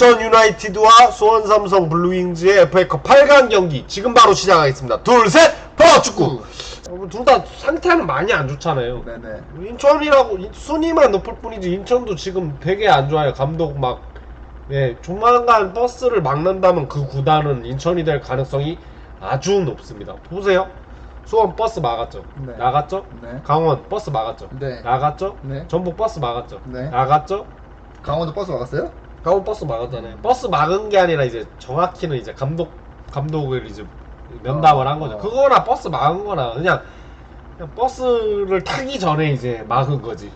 인천 유나이티드와 수원 삼성 블루윙즈의 FA컵 8강 경기 지금 바로 시작하겠습니다. 둘, 셋, 파워축구. 둘 다 상태는 많이 안 좋잖아요. 네네. 인천이라고 인- 순위만 높을 뿐이지 인천도 지금 되게 안 좋아요. 감독 막 예, 조만간 버스를 막는다면 그 구단은 인천이 될 가능성이 아주 높습니다. 보세요. 수원 버스 막았죠. 네. 나갔죠. 네. 강원 버스 막았죠. 네. 나갔죠. 네. 전북 버스 막았죠. 네. 나갔죠. 강원도 버스 막았어요? 강원 버스 막았잖아요. 버스 막은 게 아니라 이제 정확히는 이제 감독 감독을 이제 면담을 어, 한 거죠. 어. 그거나 버스 막은 거나 그냥, 그냥 버스를 타기 전에 이제 막은 거지.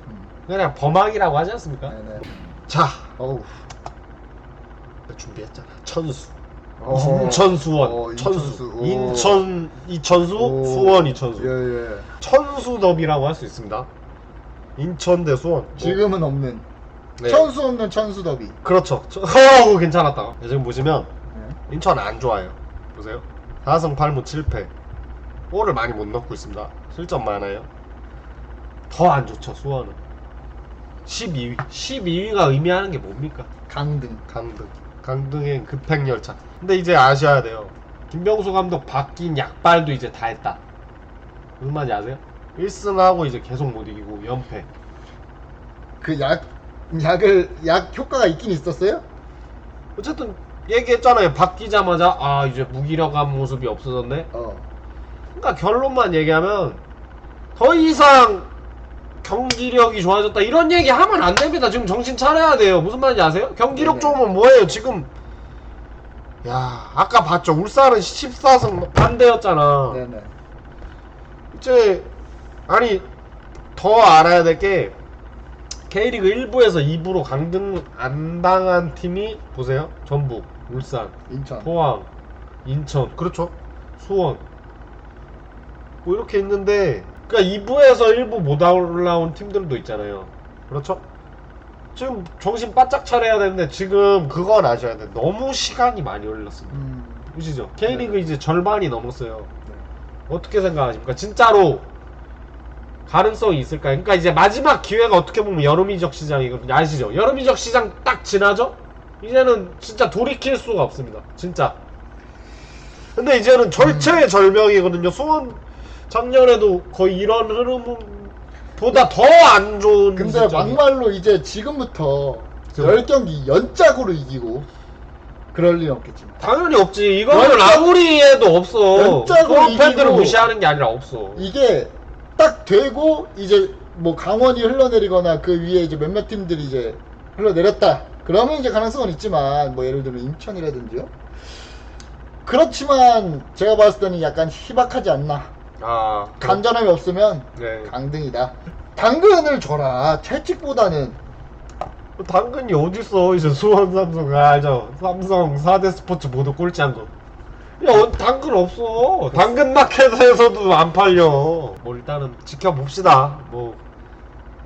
그냥 범항이라고 하지 않습니까? 네네. 자, 어우. 준비했잖아. 천수. 어허. 인천 수원. 어, 천수. 인천수. 오. 인천 이천수, 오. 수원 이천수. 예, 예. 천수 더비라고 할 수 있습니다. 인천 대 수원. 뭐, 지금은 없는. 네. 천수 없는 천수 더비. 그렇죠. 저- 허 괜찮았다. 지금 보시면 네. 인천 안 좋아요. 보세요. 4승 8무 7패. 골을 많이 못 넣고 있습니다. 실점 많아요. 더 안 좋죠, 수원은. 12위. 12위가 의미하는 게 뭡니까? 강등. 강등. 강등의 급행열차. 근데 이제 아셔야 돼요. 김병수 감독 바뀐 약발도 이제 다 했다. 무슨 말인지 아세요? 1승하고 이제 계속 못 이기고 연패. 그 약, 약을, 약 효과가 있긴 있었어요? 어쨌든 얘기했잖아요. 바뀌자마자 아 이제 무기력한 모습이 없어졌네. 어. 그러니까 결론만 얘기하면 더 이상 경기력이 좋아졌다 이런 얘기 하면 안 됩니다. 지금 정신 차려야 돼요. 무슨 말인지 아세요? 경기력 네네. 좋으면 뭐예요? 지금 야 아까 봤죠. 울산은 14승 반대였잖아. 네네. 이제 아니 더 알아야 될 게 K리그 1부에서 2부로 강등 안 당한 팀이 보세요. 전북, 울산, 인천. 포항, 인천, 그렇죠. 수원. 뭐 이렇게 있는데, 그러니까 2부에서 1부 못 올라온 팀들도 있잖아요. 그렇죠? 지금 정신 바짝 차려야 되는데 지금 그건 아셔야 돼. 너무 시간이 많이 걸렸습니다. 음. 보시죠. K리그 이제 절반이 넘었어요. 네. 어떻게 생각하십니까? 진짜로 가능성이 있을까요? 그러니까 이제 마지막 기회가 어떻게 보면 여름 이적 시장이거든요. 아시죠? 여름 이적 시장 딱 지나죠? 이제는 진짜 돌이킬 수가 없습니다. 진짜. 근데 이제는 절체의 절명이거든요. 수원 작년에도 거의 이런 흐름보다 더 안 좋은 근데 시점이- 막말로 이제 지금부터 그- 10경기 연짝으로 이기고 그럴 리 없겠지만. 당연히 없지. 이거는 연짝- 라우리에도 없어. 연짝으로 수원 팬들을 이기고- 무시하는 게 아니라 없어. 이게 딱 되고 이제 뭐 강원이 흘러내리거나 그 위에 이제 몇몇 팀들이 이제 흘러내렸다. 그러면 이제 가능성은 있지만 뭐 예를 들면 인천이라든지요. 그렇지만 제가 봤을 때는 약간 희박하지 않나. 아, 간절함이 없으면 네. 강등이다. 당근을 줘라. 채찍보다는 당근이 어딨어 이제 수원 삼성 아, 알죠 삼성 4대 스포츠 모두 꼴찌한 거 야, 어, 당근 없어. 당근 마켓에서도 안 팔려. 뭐 일단은 지켜봅시다. 뭐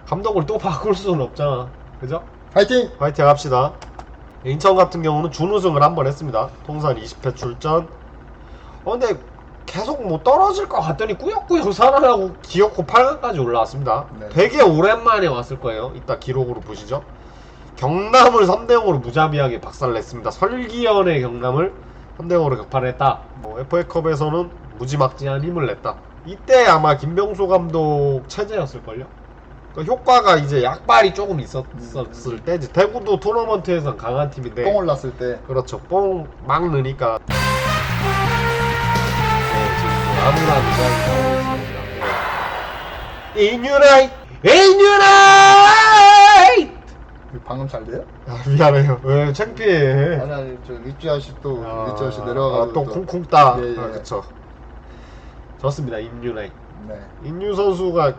감독을 또 바꿀 수는 없잖아. 그죠? 파이팅! 화이팅 합시다. 인천 같은 경우는 준우승을 한 번 했습니다. 통산 20회 출전. 어, 근데 계속 뭐 떨어질 것 같더니 꾸역꾸역 살아나고 기어코 8강까지 올라왔습니다. 네. 되게 오랜만에 왔을 거예요. 이따 기록으로 보시죠. 경남을 3대 0으로 무자비하게 박살냈습니다. 설기현의 경남을 3대0으로 격파를 했다. 뭐 FA컵에서는 무지막지한 힘을 냈다. 이때 아마 김병수 감독 체제였을걸요? 그 효과가 이제 약발이 조금 있었을 때지. 대구도 토너먼트에선 강한 팀인데. 똥 올랐을 때 그렇죠. 뽕 막 넣으니까. 네, 지금 뭐 아무나 누가. 네. 인유나이! 인유나이! 방금 잘 돼요? 아, 미안해요. 왜 창피해. 아니 아니 저 리쭈 아씨 또 아, 리쭈 아씨 내려와가지고 아, 또 쿵쿵 따. 예, 예. 아, 그쵸. 좋습니다. 인유나이. 네 인유 선수가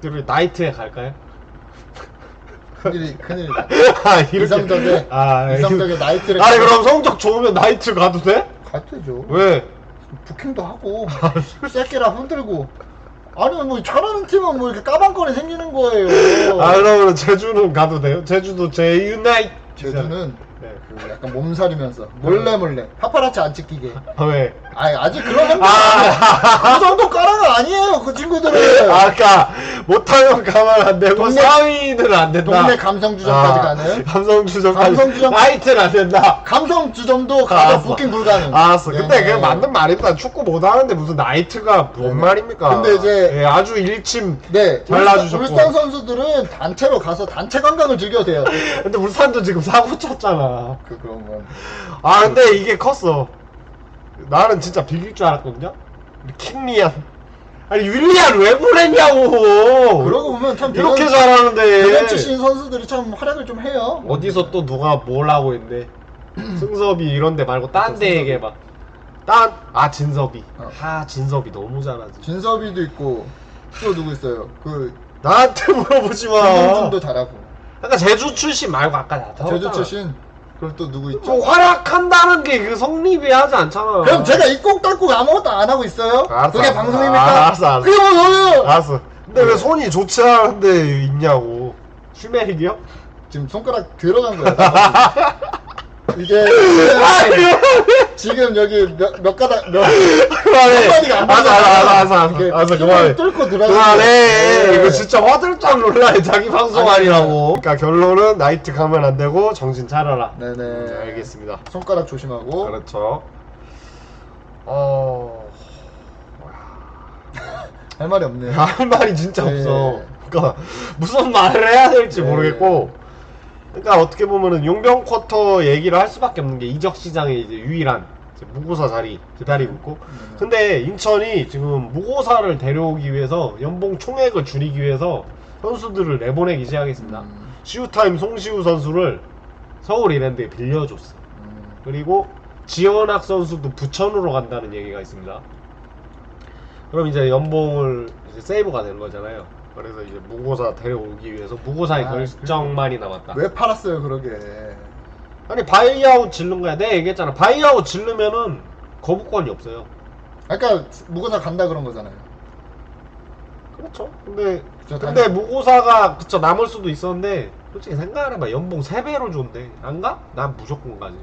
그 나이트에 갈까요? 큰일이 큰일이다 아. 이성적인- 아, 이성적인 나이트를 아니 그럼 성적 좋으면 나이트 가도 돼? 가트죠 왜? 부킹도 하고 새끼라 흔들고 아니 뭐 잘하는 팀은 뭐 이렇게 까방거리 생기는 거예요 아 그러면 제주는 가도 돼요? 제주도 제유나이 제주는 네. 그 약간 몸살이면서 몰래 몰래 파파라치 안 찍히게 아, 왜? 아니 아직 그런 건 아, 그 정도 까라가 아니에요 그 친구들은 아까 못하면 가만 안 되고 동네- 4위는 안 된다. 동네 감성 주점까지 아, 가는 감성 주점까지. 감성 주점- 나이트는 안 된다. 감성 주점도 가서 알았어. 부킹 불가능. 알았어. 근데 네. 그게 맞는 말입니다. 축구 못하는데 무슨 나이트가 뭔 네. 말입니까? 근데 이제- 예, 아주 일침. 네, 잘라주셨고. 울산, 울산 선수들은 단체로 가서 단체 관광을 즐겨도 돼요. 근데 울산도 지금 사고 쳤잖아. 그 그런 건. 아 근데 이게 컸어. 나는 진짜 비길 줄 알았거든요. 킹리안. 아니 윌리안 왜 보냈냐고. 그러고 보면 참 이렇게 대전- 잘하는데. 출신 선수들이 참 활약을 좀 해요. 어디서 또 누가 뭘 하고 있는데 승섭이 이런데 말고 딴데 얘기해봐. 딴, 아 진섭이. 어. 아 진섭이 너무 잘하지. 진섭이도 있고 또 누구 있어요? 그 나한테 물어보지 마. 김동준도 잘하고 그러니까 제주 출신 말고 아까 나 제주 출신 그리고 또 누구 있죠? 뭐 활약한다는 게 그 성립이 하지 않잖아. 그럼 제가 닦고 아무것도 안 하고 있어요? 알았어, 그게 알았어. 방송입니까? 아, 알았어, 알았어. 그게 뭐 저요? 알았어. 근데 왜 네. 손이 좋지 않은데 있냐고. 슈메릭이요? 지금 손가락 들어간 거야. 이게 지금 여기 몇, 몇 가닥 몇 그만해. 한마디가 안 알았어, 알았어, 알았어, 알았어. 이게 알았어, 힘을 그만해. 뚫고 들어가는 그만해. 이거 진짜 화들짝 놀라요. 자기 방송 아니, 아니라고. 그러니까 결론은 나이트 가면 안 되고 정신 차려라. 네네. 음, 알겠습니다. 손가락 조심하고. 그렇죠. 어. 할 말이 없네요. 할 말이 진짜 네. 없어. 그러니까 무슨 말을 해야 될지 네. 모르겠고. 그러니까 어떻게 보면은 용병 쿼터 얘기를 할 수밖에 없는 게 이적 시장의 이제 유일한 이제 무고사 자리 기다리고 있고. 음. 근데 인천이 지금 무고사를 데려오기 위해서 연봉 총액을 줄이기 위해서 선수들을 내보내기 시작했습니다. 음, 시우타임 송시우 선수를 서울 이랜드에 빌려줬어. 음. 그리고 지원학 선수도 부천으로 간다는 얘기가 있습니다. 그럼 이제 연봉을 이제 세이브가 되는 거잖아요. 그래서 이제 무고사 데려오기 위해서 무고사의 아, 결정만이 남았다. 왜 팔았어요 그러게? 아니 바이아웃 질른 거야. 내가 얘기했잖아. 바이아웃 질르면은 거부권이 없어요. 아까 무고사 간다 그런 거잖아요. 그렇죠. 근데 그쵸, 근데 단- 무고사가 그쵸 남을 수도 있었는데 솔직히 생각을 해봐. 연봉 3배로 준대. 안 가? 난 무조건 가지.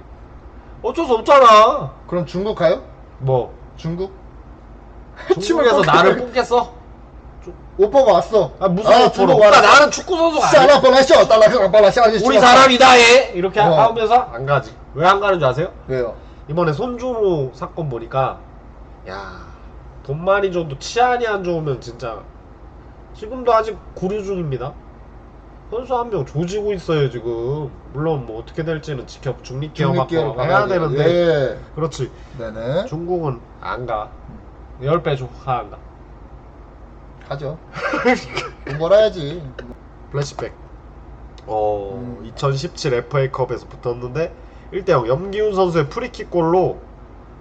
어쩔 수 없잖아. 그럼 중국 가요? 뭐 중국? 중국에서 나를 뽑겠어? 오퍼가 왔어. 아 무슨 아, 그러니까 왔어. 나는 축구 선수가 아니야. 샤라 빨라셔 달라 빨라 샤 우리 사람이다 얘 이렇게 어. 하면서 안 가지. 왜 안 가는 줄 아세요? 왜요? 이번에 손준호 사건 보니까 야 돈 많이 줘도 치안이 안 좋으면 진짜 지금도 아직 구류 중입니다. 선수 한 명 조지고 있어요 지금. 물론 뭐 어떻게 될지는 지켜 중립기업 중립기업 받고 해야 되는데 예. 그렇지. 네네. 중국은 안 가. 10배 줘가 안 가. 가죠. 돈 벌어야지. 플래시백. 어, 음. 2017 FA컵에서 붙었는데 1대0 염기훈 선수의 프리킥 골로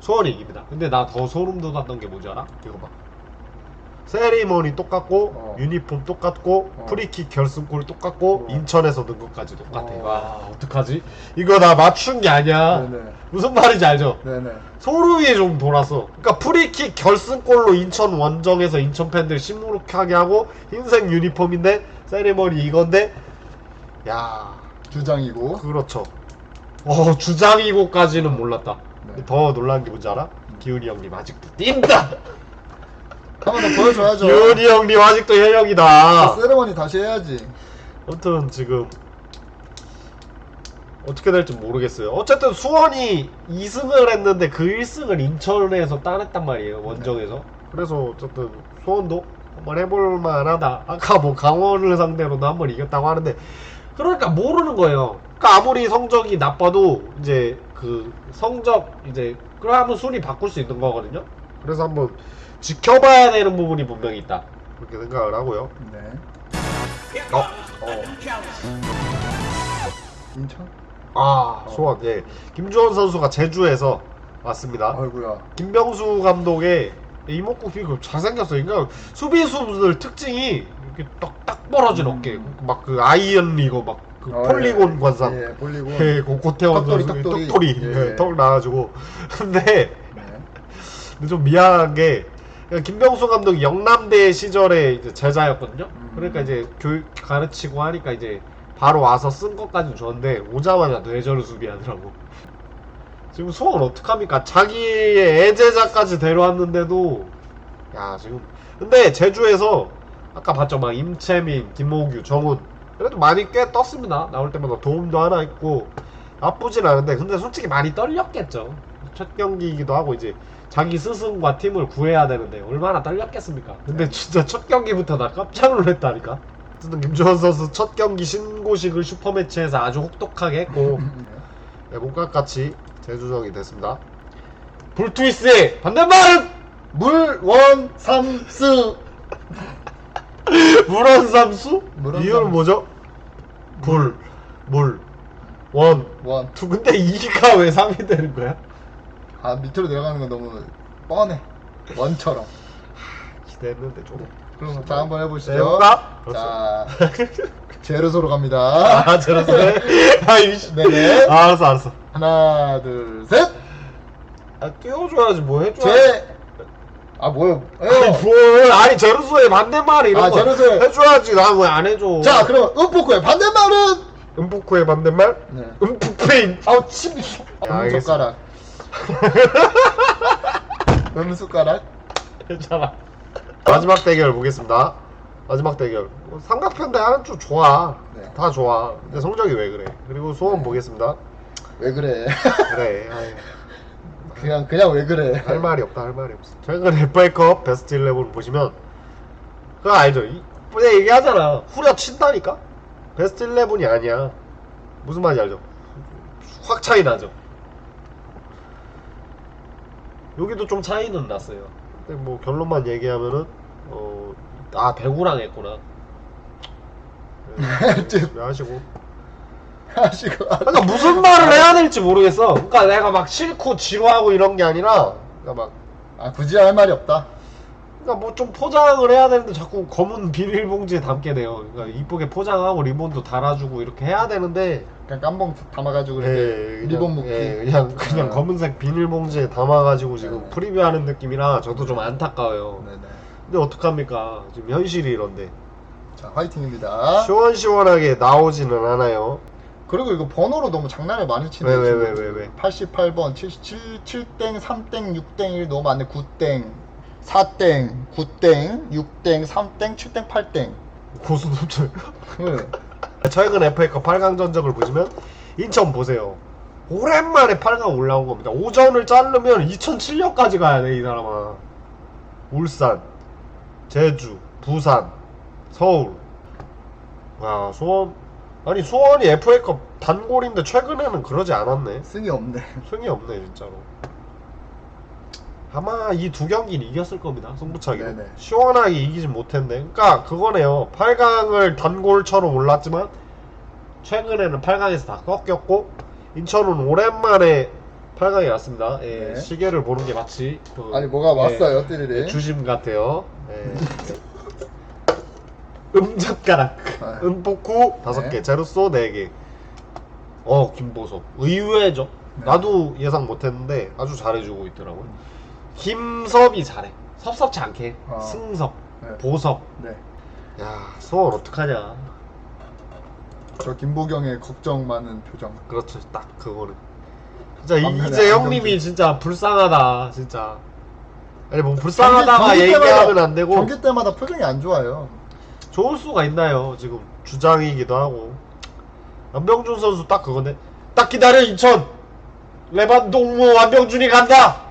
수원이 이깁니다. 근데 나 더 소름 돋았던 게 뭔지 알아? 이거 봐. 세리머니 똑같고 어. 유니폼 똑같고 어. 프리킥 결승골 똑같고 어. 인천에서 넣은 것까지 똑같아. 어. 와 어떡하지? 이거 나 맞춘 게 아니야. 네네. 무슨 말인지 알죠? 네네. 소름이 좀 돌았어. 그러니까 프리킥 결승골로 인천 원정에서 인천 팬들 심무룩하게 하고 흰색 유니폼인데 세리머니 이건데 야 주장이고. 그렇죠. 어 주장이고까지는 몰랐다. 네. 더 놀란 게 뭔지 알아? 기훈이 형님 아직도 뛴다. 더 보여줘야죠. 기훈이 형님 아직도 현역이다. 세레머니 다시 해야지. 아무튼 지금 어떻게 될지 모르겠어요. 어쨌든 수원이 2승을 했는데 그 1승을 인천에서 따냈단 말이에요. 원정에서. 그래서 어쨌든 수원도 한번 해볼 만하다. 아까 뭐 강원을 상대로도 한번 이겼다고 하는데 그러니까 모르는 거예요. 그러니까 아무리 성적이 나빠도 이제 그 성적 이제 그러면 순위 바꿀 수 있는 거거든요. 그래서 한번 지켜봐야 되는 부분이 분명히 있다. 그렇게 생각을 하고요. 네. 어? 어. 인천? 아, 소원. 예. 김주원 선수가 제주에서 왔습니다. 아이고야. 김병수 감독의 이목구비 그 잘생겼어요. 그러니까 수비수들 특징이 이렇게 딱, 딱 벌어진 음. 어깨. 막 그 아이언 리거 막그 어, 폴리곤 예. 관상. 예, 폴리곤. 예, 그 고태원 턱걸이, 선수 턱걸이. 턱돌이 예. 예, 턱 나가지고. 근데 네. 근데 좀 미안한 게 김병수 감독이 영남대 시절에 이제 제자였거든요. 음. 그러니까 이제 교육 가르치고 하니까 이제 바로 와서 쓴 것까지는 좋은데 오자마자 뇌절 수비하더라고. 지금 소원 어떡합니까? 자기의 애제자까지 데려왔는데도 야 지금 근데 제주에서 아까 봤죠 막 임채민, 김호규, 정훈 그래도 많이 꽤 떴습니다. 나올 때마다 도움도 하나 있고 나쁘진 않은데 근데 솔직히 많이 떨렸겠죠. 첫 경기이기도 하고 이제 자기 스승과 팀을 구해야 되는데 얼마나 떨렸겠습니까? 근데 진짜 첫 경기부터 나 깜짝 놀랐다니까. 어쨌든 김주원 선수 첫 경기 신고식을 슈퍼매치에서 아주 혹독하게 했고 네, 몸값같이 재조정이 됐습니다. 반대말은 물원삼스 물원삼수? 물원삼수. 이유는 뭐죠? 불, 물, 원, 원. 투. 근데 이가 왜 3이 되는 거야? 아 밑으로 내려가는 건 너무 뻔해. 원처럼. 기대했는데 좀. 그럼 자 한번 해보시죠. 해볼까? 자 제로소로 갑니다. 아, 저러네. 아, 이씨. 네네. 아, 알았어, 알았어. 하나 둘 셋. 아, 띄워줘야지, 뭐 해줘야지. 제. 아 뭐요? 아니, 에요. 뭘. 아니, 제루소의 반대말 이런 아, 거. 제루소의- 해줘야지. 나 왜 안 해줘. 자 그럼 음포코의 반대말은. 음푸쿠의 반대말? 네. 음푸페인. 아우 침. 알겠습니다. 음숟가락. 음숟가락. 괜찮아. 마지막 대결 보겠습니다. 마지막 대결. 뭐 삼각편대 하는 쪽 좋아. 네. 다 좋아. 근데 성적이 왜 그래? 그리고 소원 네. 보겠습니다. 왜 그래? 그래. 아유, 그냥 그냥 왜 그래? 할 말이 없다. 할 말이 없어. 최근 FA컵 베스트 11 보시면 그거 알죠? 이- 내가 얘기하잖아. 후려 친다니까? 베스트 11이 아니야. 무슨 말인지 알죠? 확 차이 나죠? 여기도 좀 차이는 났어요. 근데 뭐 결론만 얘기하면은 어, 아 배구랑 했구나. 네, 열심히 하시고. 하시고. 그러니까 무슨 말을 해야 될지 모르겠어. 그러니까 내가 막 싫고 지루하고 이런 게 아니라, 그러니까 막, 아 굳이 할 말이 없다. 그러니까 뭐 좀 포장을 해야 되는데 자꾸 검은 비닐봉지에 담게 돼요. 그러니까 이쁘게 포장하고 리본도 달아주고 이렇게 해야 되는데, 그냥 깜봉 담아가지고 예, 이렇게 그냥, 리본 묶기. 예, 그냥 그냥 어. 검은색 비닐봉지에 담아가지고 지금 네네. 프리뷰하는 느낌이라 저도 좀 안타까워요. 네네. 근데 어떡합니까? 지금 현실이 이런데. 자 화이팅입니다. 시원시원하게 나오지는 않아요. 그리고 이거 번호로 너무 장난을 많이 치네. 왜, 왜, 지금. 왜, 왜, 왜? 88번, 77, 7땡, 3땡, 6땡 1 너무 많네. 9땡, 4땡, 9땡, 6땡, 3땡, 7땡, 8땡. 고수. 그 최근 FA컵 8강 전적을 보시면 인천 보세요. 오랜만에 8강 올라온 겁니다. 오전을 자르면 2007년까지 가야 돼, 이 사람아. 울산, 제주, 부산, 서울. 와, 수원. 아니, 수원이 FA컵 단골인데 최근에는 그러지 않았네. 승이 없네. 승이 없네, 진짜로. 아마 이 두 경기는 이겼을 겁니다. 승부차기로. 네네. 시원하게 이기진 못했네. 그러니까 그거네요. 8강을 단골처럼 올랐지만 최근에는 8강에서 다 꺾였고 인천은 오랜만에 8강에 왔습니다. 예, 네. 시계를 보는 게 마치 그, 아니 뭐가 예, 왔어요, 띠리리. 주심 같아요. 예. 음젓가락, 아. 음포쿠 다섯 네. 개, 제루소 네 개. 어 김보섭 의외죠. 네. 나도 예상 못했는데 아주 잘해주고 있더라고요. 김섭이 잘해. 섭섭지 않게. 어. 승섭, 네. 보섭. 네. 야 소원 어떡하냐. 저 김보경의 걱정 많은 표정. 그렇죠. 딱 그거는. 진짜 이- 반면에 이제 형님이. 진짜 불쌍하다. 진짜. 아니 뭐 불쌍하다가 경기- 경기 얘기하면 안 되고 경기 때마다 표정이 안 좋아요. 좋을 수가 있나요? 지금 주장이기도 하고. 안병준 선수 딱 그건데. 딱 기다려 인천. 레반동무 안병준이 간다.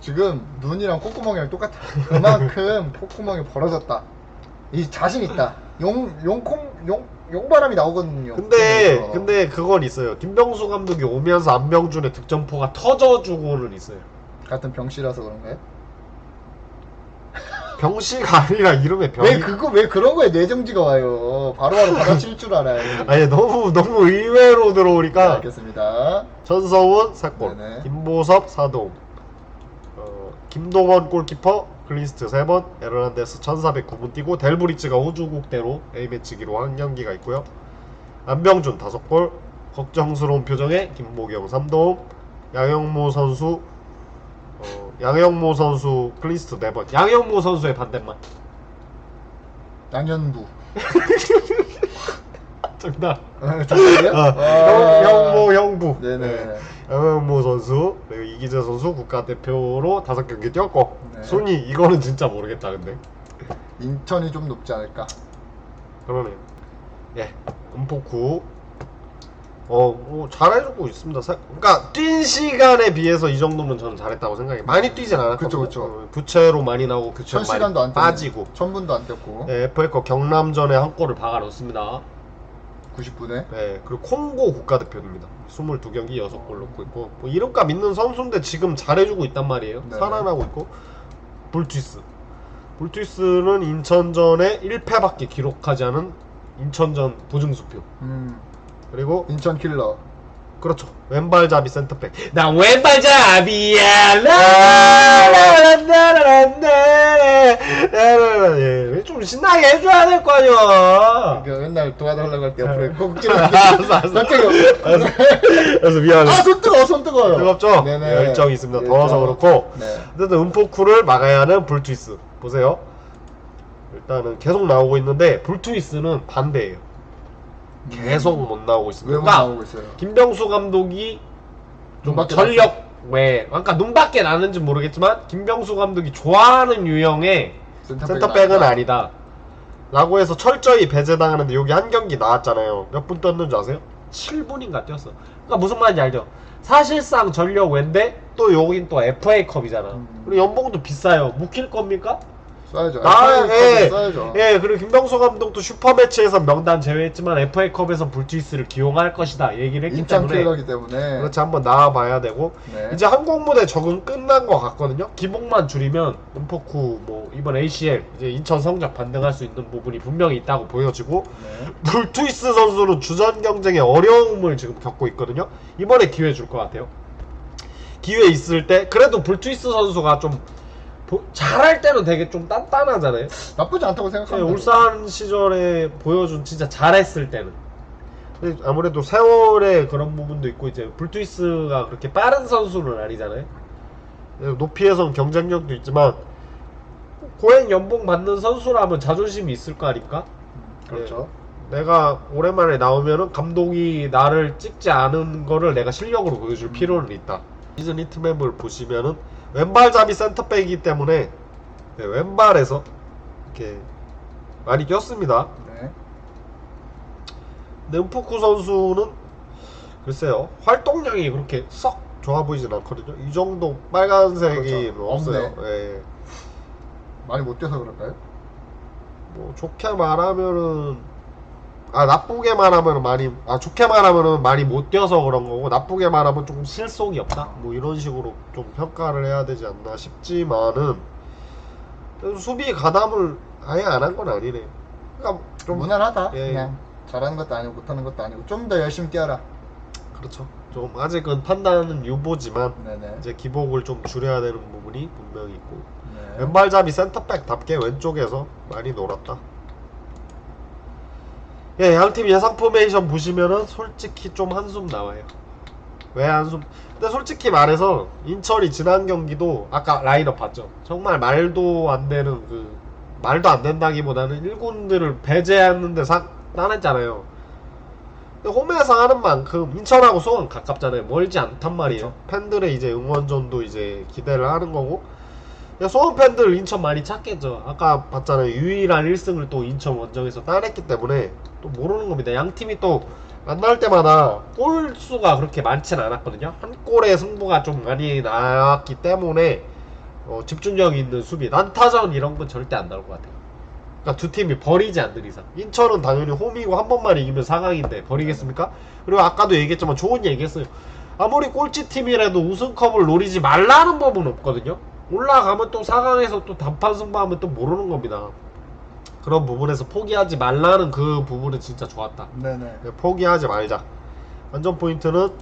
지금 눈이랑 콧구멍이랑 똑같아. 그만큼 콧구멍이 벌어졌다. 이 자신 있다. 용 용콩 용 용바람이 나오거든요. 근데 그래서. 근데 그건 있어요. 김병수 감독이 오면서 안병준의 득점포가 터져주고는 있어요. 같은 병씨라서 그런가요? 병씨가 아니라 이름에 병이. 왜 그거 왜 그런 거에 뇌정지가 와요? 바로바로 받아칠 줄 알아요. 아니 너무 너무 의외로 네, 들어오니까 알겠습니다. 전서훈 3골, 네네. 김보섭 4동, 어, 김동원 골키퍼 클리스트 3번, 에르난데스 1409분 뛰고 델브리츠가 호주국대로 A매치기로 한 경기가 있고요. 안병준 5골, 걱정스러운 표정의 김보경 3도움, 양영모 선수 어, 양영모 선수 클리스트 4번. 양영모 선수의 반대말. 양현부. 정답. 어, 정답이요? 어, 와. 형, 형모 형부. 네네. 네. 양현모 선수 그리고 이기재 선수 국가대표로 다섯 경기 뛰었고 네. 순위 이거는 진짜 모르겠다 근데 인천이 좀 높지 않을까. 그러네요. 예, 음포쿠. 어, 뭐 잘해주고 있습니다. 사- 그러니까 뛴 시간에 비해서 이 정도면 저는 잘했다고 생각해요. 많이 뛰진 않았거든요. 그쵸, 그쵸. 어, 교체로 많이 나오고 교체 천 많이 시간도 안 빠지고. 천분도 안 뛰었고 예, FA컵 경남전에 한 골을 박아 넣습니다. 90분에 예, 그리고 콩고 국가대표입니다. 22경기 6골 넣고 있고 뭐 이름값 있는 선수인데 지금 잘해주고 있단 말이에요. 네. 살아나고 있고 불투이스. 불투이스는 인천전에 1패밖에 기록하지 않은 인천전 보증수표. 음, 그리고 인천 킬러. 그렇죠. 왼발잡이 센터백. 나 왼발잡이야. 라라라라라라라라라라. 예, 좀 신나게 해줘야 될 거 아니야. 그 맨날 도와달라고 할 때 옆으로 아. 코끼리 알았어, 알았어. 그래서 미안해. 아 손 뜨거워 손 뜨거워요. 뜨겁죠? 네네. 열정이 있습니다. 더워서 그렇고. 네. 어쨌든 음포쿠를 막아야 하는 불투이스. 보세요. 일단은 계속 나오고 있는데 불투이스는 반대예요. 계속 못 나오고 있습니다. 왜못 그러니까 나오고 있어요? 김병수 감독이 좀 눈밖에 전력 외 그러니까 눈밖에 나는지 모르겠지만 김병수 감독이 좋아하는 유형의 센터백은 아니다. 라고 해서 철저히 배제당하는데 여기 한 경기 나왔잖아요. 몇 분 떴는 줄 아세요? 7분인가 뛰었어. 그러니까 무슨 말인지 알죠? 사실상 전력 외인데 또 여긴 또 FA컵이잖아. 음. 그리고 연봉도 비싸요. 묵힐 겁니까? 써야죠. 아, 예. 써야죠. 예, 그리고 김병수 감독도 슈퍼매치에서 명단 제외했지만 FA컵에서 불투이스를 기용할 것이다. 얘기를 했기 인천 때문에 킬러기 때문에. 그렇지 한번 나와봐야 되고 네. 이제 한국 무대 적응 끝난 것 같거든요. 기복만 줄이면 음포쿠 뭐 이번 ACL 이제 인천 성적 반등할 수 있는 부분이 분명히 있다고 보여지고 네. 불투이스 선수는 주전 경쟁에 어려움을 지금 겪고 있거든요. 이번에 기회 줄 것 같아요. 기회 있을 때 그래도 불투이스 선수가 좀 보- 잘할 때는 되게 좀 단단하잖아요. 나쁘지 않다고 네, 생각합니다. 울산 시절에 보여준 진짜 잘했을 때는 근데 아무래도 세월의 그런 부분도 있고 이제 불투이스가 그렇게 빠른 선수는 아니잖아요 네, 높이에선 경쟁력도 있지만 고행 연봉 받는 선수라면 자존심이 있을 거 아닙니까? 그렇죠. 내가 오랜만에 나오면은 감독이 나를 찍지 않은 거를 내가 실력으로 보여줄 필요는 있다. 시즌 히트맵을 보시면은 왼발잡이 센터백이기 때문에 네, 왼발에서 이렇게 많이 꼈습니다. 네. 음포쿠 선수는 글쎄요 활동량이 그렇게 썩 좋아 보이진 않거든요. 이 정도 빨간색이 그렇죠. 없어요. 예. 많이 못 뛰어서 그럴까요? 뭐 좋게 말하면은 아 나쁘게 말하면 많이 아 좋게 말하면은 많이 못 뛰어서 그런 거고 나쁘게 말하면 조금 실속이 없다 뭐 이런 식으로 좀 평가를 해야 되지 않나 싶지만은 수비 가담을 아예 안 한 건 아니네. 그러니까 좀 무난하다. 예. 그냥 잘하는 것도 아니고 못하는 것도 아니고 좀 더 열심히 뛰어라. 그렇죠. 좀 아직은 판단은 유보지만 네네. 이제 기복을 좀 줄여야 되는 부분이 분명히 있고 네. 왼발잡이 센터백답게 왼쪽에서 많이 놀았다. 예, 양팀 예상 포메이션 보시면은 솔직히 좀 한숨 나와요. 왜 한숨? 근데 솔직히 말해서 인천이 지난 경기도 아까 라인업 봤죠? 정말 말도 안 되는 그 말도 안 된다기보다는 1군들을 배제했는데 사, 따냈잖아요. 근데 홈에서 하는 만큼 인천하고 수원 가깝잖아요. 멀지 않단 말이에요. 팬들의 이제 응원전도 이제 기대를 하는 거고 야, 소원 팬들 인천 많이 찾겠죠. 아까 봤잖아요. 유일한 1승을 또 인천 원정에서 따냈기 때문에 또 모르는 겁니다. 양 팀이 또 만날 때마다 골 수가 그렇게 많지는 않았거든요. 한 골의 승부가 좀 많이 나왔기 때문에 어, 집중력 있는 수비, 난타전 이런 건 절대 안 나올 것 같아요. 그러니까 두 팀이 버리지 않는 이상. 인천은 당연히 홈이고 한 번만 이기면 4강인데 버리겠습니까? 그리고 아까도 얘기했지만 좋은 얘기했어요. 아무리 꼴찌 팀이라도 우승컵을 노리지 말라는 법은 없거든요. 올라가면 또 4강에서 또 단판 승부하면 또 모르는 겁니다. 그런 부분에서 포기하지 말라는 그 부분은 진짜 좋았다. 네네. 네, 포기하지 말자. 완전 포인트는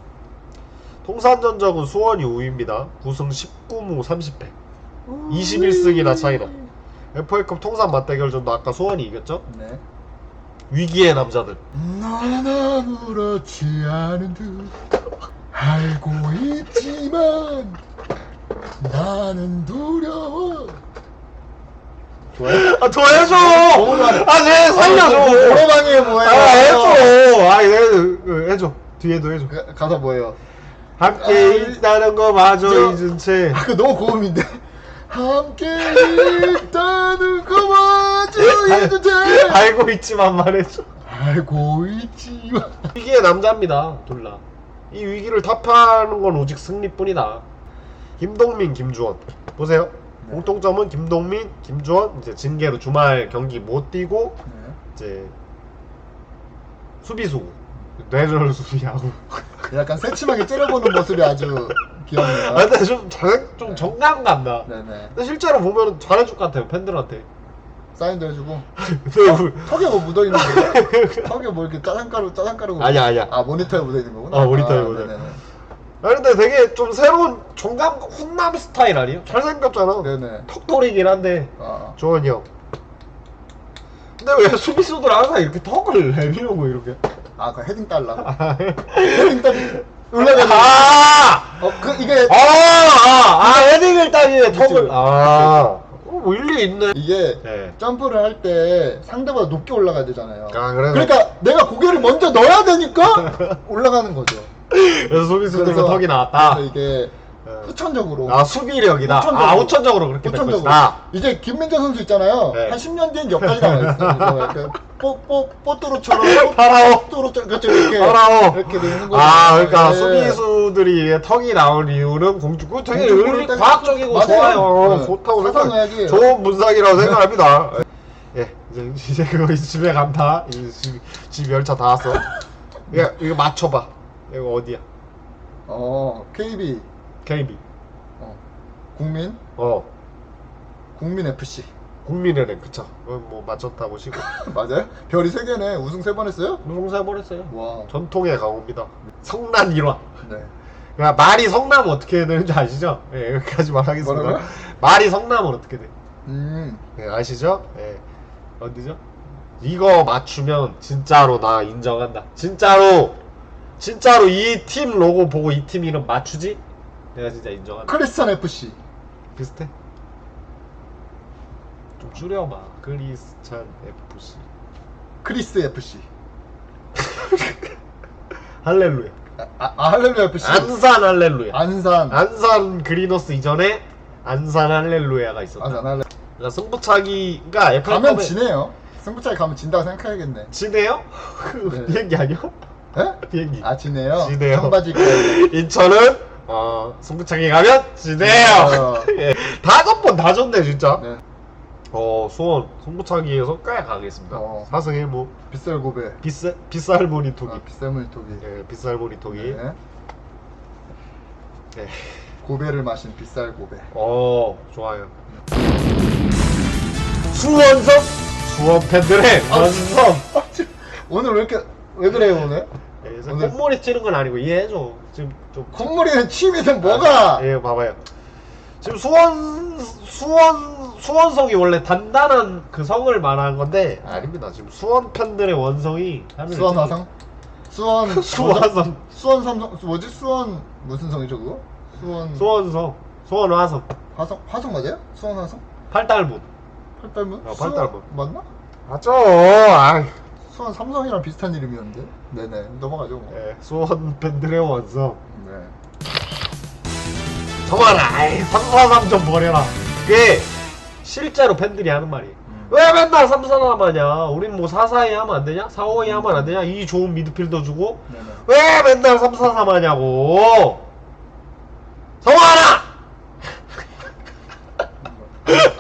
통산 전적은 수원이 우위입니다. 9승 19무 30패. 21승이나 차이나. FA컵 통산 맞대결전도 아까 수원이 이겼죠? 네. 위기의 남자들. 너는 아무렇지 않은 듯 알고 있지만 나는 두려워. 좋아요? 아, 더 해줘! 잘해. 아, 네, 살려줘! 보러방이 뭐예요? 아, 해줘! 아, 해, 해줘. 뒤에도 해줘. 가- 가사 뭐예요? 함께 아, 있다는 거 마저 저- 잊은 채. 아, 그 너무 고음인데. 함께 있다는 것마저 해도 돼 알고 있지만 말해줘. 알고 있지만 위기의 남자입니다. 둘라. 이 위기를 타파하는 건 오직 승리뿐이다. 김동민, 김주원 보세요. 네. 공통점은 김동민, 김주원 이제 징계로 주말 경기 못 뛰고 네. 이제 수비수 뇌절 수비하고. 약간 새침하게 째려보는 모습이 아주 귀엽네요 아, 근데 좀, 잘, 좀 정감 간다. 네네 근데 실제로 보면 잘해줄 것 같아요 팬들한테. 사인도 해주고 뭐- 턱에 뭐 묻어있는 거예요? 턱에 뭐 이렇게 짜장가루 짜장가루 아니야, 아니야. 아 모니터에 묻어있는 거구나 어, 모니터에 아, 묻어요. 아 근데 되게 좀 새로운 정감 훈남 스타일 아니에요? 잘생겼잖아. 네네 턱돌이긴 한데 아, 조원이 형. 근데 왜 수비수들 항상 이렇게 턱을 내밀고 이렇게? 아, 그 헤딩 달라고 헤딩 딸 올라가는 아! 어, 그 이게 아! 아! 아! 헤딩을 따지네 그치. 턱을. 아. 어, 뭐 일리 있네. 이게 네. 점프를 할 때 상대보다 높게 올라가야 되잖아요. 아 그래서 그러니까 내가 고개를 먼저 넣어야 되니까 올라가는 거죠. 그래서 수비수들과 그래서- 턱이 나왔다. 그래서 이게 네. 후천적으로 아 수비력이다. 후천적으로. 아 후천적으로 그렇게 될 후천적으로 것이다. 이제 김민재 선수 있잖아요. 네. 한 10년 뒤엔 여기까지 나와 있어요. 뽀뽀 뽀또로처럼 파라오. 뽀또로처럼 그렇죠 이렇게 파라오. 이렇게 되는 거죠. 아 그러니까 네. 수비수들이 턱이 나온 이유는 공주 그 되게 공주골을 의리 과학적이고 맞아요. 좋아요. 네. 좋다고 사상의학이에요. 생각. 좋은 문상이라고 생각합니다. 예 이제 이제 그거 이제 집에 간다. 이제 집, 집 열차 다 왔어. 이거 이거 맞춰봐. 이거 어디야? 어 KB KB. 어, 국민 어 국민 FC 국민은행 그쵸. 어, 뭐 맞췄다고 치고. 맞아요? 별이 세 개네 우승 세 번 했어요? 무승사 버렸어요. 와. 전통의 강호입니다. 성난 일화. 네. 그러니까 말이 성나면 어떻게 되는지 아시죠? 예, 여기까지만 하겠습니다. 뭐라고요? 말이 성나면 어떻게 돼? 음. 예, 아시죠? 예. 어디죠? 이거 맞추면 진짜로 나 인정한다. 진짜로 진짜로 이 팀 로고 보고 이 팀 이름 맞추지? 내가 진짜 인정한다. 크리스찬 FC. 비슷해? 좀 줄여봐. 크리스찬 FC. 크리스 FC. 할렐루야. 아, 아, 아, 할렐루야 FC. 안산 할렐루야. 안산. 안산 그리너스 이전에 안산 할렐루야가 있었다. 안산 할렐. 그러니까 승부차기가 FA 가면 컵에 지네요. 승부차에 가면 진다고 생각해야겠네. 지네요? 그 네. 비행기 아니야? 에? 비행기. 아 지네요. 지네요. 청바지 입고. 인천은 어 승부차기 가면 지네요. 어. 예. 다섯 번다 졌네 진짜. 네. 어 수원 승부차기에서 꽤 가겠습니다. 어. 4승 1무 빗살 고배. 비싸 비쌀모니 토기. 아, 빗살물 토기. 예, 비쌀모니 토기. 네. 네. 고배를 마신 빗살 고배. 어 좋아요. 수원성 수원 팬들의 아, 원성. 오늘 왜 이렇게 왜 그래요 오늘? 예, 그래서 오늘- 콧물이 튀는 건 아니고 이해해줘. 지금 좀 콧물이는 침이든 뭐가? 예, 봐봐요. 지금 수원 수원 수원성이 원래 단단한 그 성을 말하는 건데 아닙니다. 지금 수원 팬들의 원성이 하늘을 수원 찌르고 화성? 수원 수화성 수원 삼성 뭐지 수원 무슨 성이죠 그거? 수원 수원성 수원 화성 화성 화성 맞아요? 수원 화성? 팔달문 팔달문? 어, 수원- 팔달문. 맞나? 맞죠? 아, 수원 삼성이랑 비슷한 이름이었는데. 네네 넘어가죠. 뭐. 예, 수원 팬들의 원성. 네. 정말 아이 343좀 버려라. 그게 실제로 팬들이 하는 말이에요. 음. 왜 맨날 343 하냐? 우린 뭐442 하면 안 되냐? 452 하면 안 되냐? 이 좋은 미드필더 주고 네네. 왜 맨날 343 하냐고! 성환아!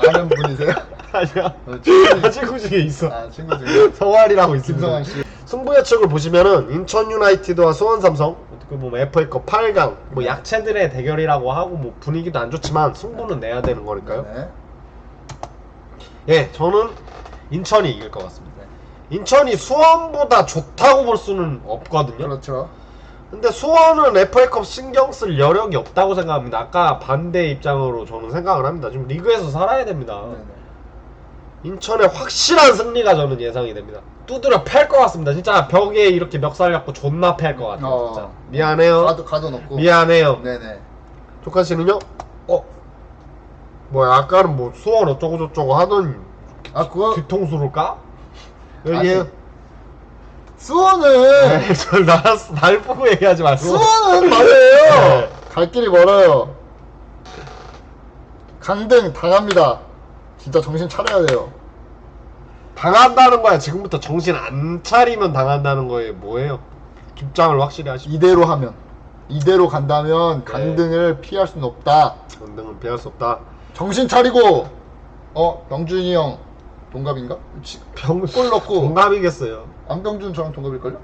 아는 분이세요? 아니야. 어, 친구 친구 중에 있어. 아 친구 중에 성환이라고 있습니다. 김성환 씨. 승부 예측을 보시면은 인천 유나이티드와 수원 삼성 어떻게 보면 FA컵 8강 뭐 약체들의 대결이라고 하고 뭐 분위기도 안 좋지만 승부는 내야 되는 거니까요. 네. 예, 저는 인천이 이길 것 같습니다. 네. 인천이 수원보다 좋다고 볼 수는 없거든요. 그렇죠. 근데 수원은 FA컵 신경 쓸 여력이 없다고 생각합니다. 아까 반대 입장으로 저는 생각을 합니다. 지금 리그에서 살아야 됩니다. 네네. 인천의 확실한 승리가 저는 예상이 됩니다. 두드려 팰 것 같습니다. 진짜 벽에 이렇게 멱살 잡고 존나 팰 것 같아요. 어. 진짜. 미안해요. 가도 가도 넣고. 미안해요. 네네. 조카 씨는요? 어? 뭐야 아까는 뭐 수원 어쩌고 저쩌고 하던 아 그거 뒤통수를 까? 아니, 여기 수원은 네, 날, 날 보고 얘기하지 마시고 수원은 네. 맞아요. 갈 길이 멀어요. 강등 당합니다. 진짜 정신 차려야 돼요. 당한다는 거야. 지금부터 정신 안 차리면 당한다는 거예요. 뭐예요? 입장을 확실히 하시고 이대로 하면 이대로 간다면 네. 강등을 피할 수는 없다. 강등은 피할 수 없다. 정신 차리고 어 병준이 형 동갑인가? 치- 병골 넣고. 공감이겠어요. 안병준 저랑 동갑일걸요?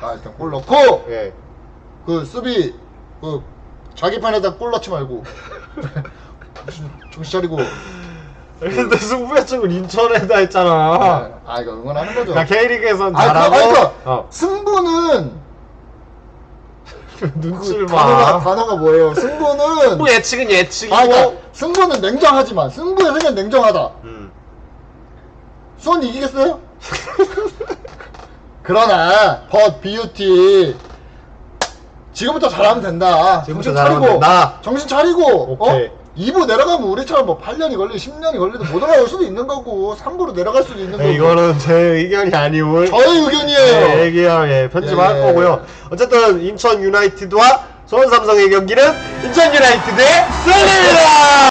아 일단 골 넣고 예. 그 수비 그 자기 판에다 골 넣지 말고 정신 차리고 근데 승부욕증을 인천에다 했잖아. 아 이거 응원하는 거죠. 그러니까 K리그에선 아, 잘하고 그, 아니, 그, 어. 승부는 눈치를 그 단어가 봐. 단어가 뭐예요? 승부는 뭐 예측은 예측이고. 아 그러니까 승부는 냉정하지만 승부의 세계는 냉정하다. 음. 수원 이기겠어요? 그러나 벗 비유티 지금부터 잘하면 된다. 지금부터 정신 잘하면 차리고 된다. 정신 차리고 오케이. 어? 2부 내려가면 우리처럼 뭐 8년이 걸리고 10년이 걸려도 못 올라갈 수도 있는 거고 3부로 내려갈 수도 있는 거고 네, 이거는 제 의견이 아니고 저의 의견이에요. 네, 얘기야, 예, 편집할 예. 거고요. 어쨌든 인천 유나이티드와 수원 삼성의 경기는 인천 유나이티드의 승리입니다.